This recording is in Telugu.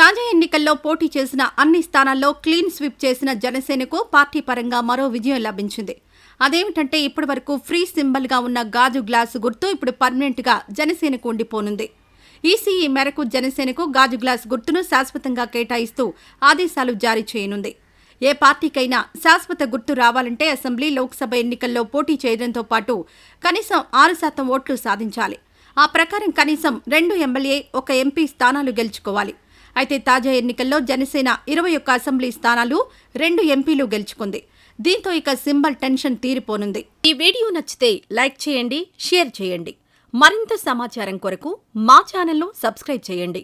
తాజా ఎన్నికల్లో పోటీ చేసిన అన్ని స్థానాల్లో క్లీన్ స్వీప్ చేసిన జనసేనకు పార్టీ పరంగా మరో విజయం లభించింది. అదేమిటంటే ఇప్పటివరకు ఫ్రీ సింబల్గా ఉన్న గాజు గ్లాసు గుర్తు ఇప్పుడు పర్మనెంట్గా జనసేనకు ఉండిపోనుంది. ఈసీ ఈ మేరకు జనసేనకు గాజు గ్లాస్ గుర్తును శాశ్వతంగా కేటాయిస్తూ ఆదేశాలు జారీ చేయనుంది. ఏ పార్టీకైనా శాశ్వత గుర్తు రావాలంటే అసెంబ్లీ లోక్సభ ఎన్నికల్లో పోటీ చేయడంతో పాటు కనీసం ఆరు శాతం ఓట్లు సాధించాలి. ఆ ప్రకారం కనీసం రెండు ఎమ్మెల్యే ఒక ఎంపీ స్థానాలు గెలుచుకోవాలి. అయితే తాజా ఎన్నికల్లో జనసేన ఇరవై ఒక్క అసెంబ్లీ స్థానాలు రెండు ఎంపీలు గెలుచుకుంది. దీంతో ఇక సింబల్ టెన్షన్ తీరిపోనుంది. ఈ వీడియో నచ్చితే లైక్ చేయండి షేర్ చేయండి. మరింత సమాచారం కొరకు మా ఛానల్ను సబ్స్క్రైబ్ చేయండి.